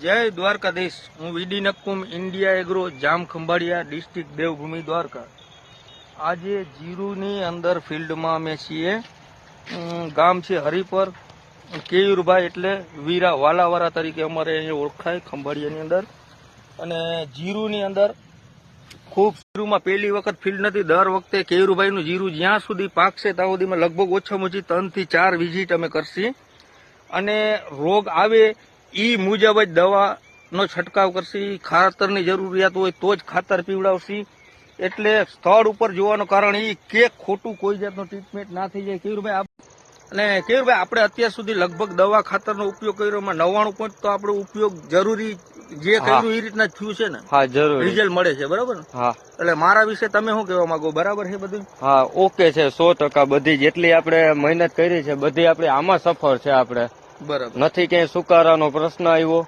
જય દ્વારકાધીશ. હું VD Nakkum, India agro, Jam Khambhaliya, district Devbhoomi, Dwarka. આજે જીરુની અંદર ફિલ્ડમાં અમે છીએ. ગામ છે હરિપર. કેયુરભાઈ એટલે વીરા વાલાવાળા તરીકે અમારે અહીંયા ઓળખાય ખંભાળિયાની અંદર. અને જીરુની અંદર ખૂબ જીરુમાં પહેલી વખત ફિલ્ડ નથી. દર વખતે કેયુરભાઈનું જીરું જ્યાં સુધી પાકશે ત્યાં સુધીમાં લગભગ ઓછામાં ઓછી ત્રણથી ચાર વિઝિટ અમે કરશી. અને રોગ આવે ઈ મુજબ જ દવાનો છંટકાવ કરશી ખાતરની જરૂરિયાત હોય તો જ ખાતર પીવડાવશી. એટલે સ્થળ ઉપર જોવાનું કારણ એ કે ખોટું કોઈ જાતનું ટ્રીટમેન્ટ ના થઈ જાય. કેવીરભાઈ અને કેવીરભાઈ આપણે અત્યાર સુધી લગભગ દવા ખાતરનો ઉપયોગ કર્યો એમાં નવ્વાણું પોઈન્ટ તો આપણો ઉપયોગ જરૂરી જે કર્યું એ રીતના થયું છે ને? હા જરૂર. રિઝલ્ટ મળે છે બરાબર હા. એટલે મારા વિશે તમે શું કહેવા માંગો? બરાબર છે બધું? હા ઓકે છે સો ટકા બધી જેટલી આપણે મહેનત કરી છે બધી આપણી આમાં સફળ છે આપણે. બરાબર. નથી ક્યાંય સુકારાનો પ્રશ્ન આવ્યો.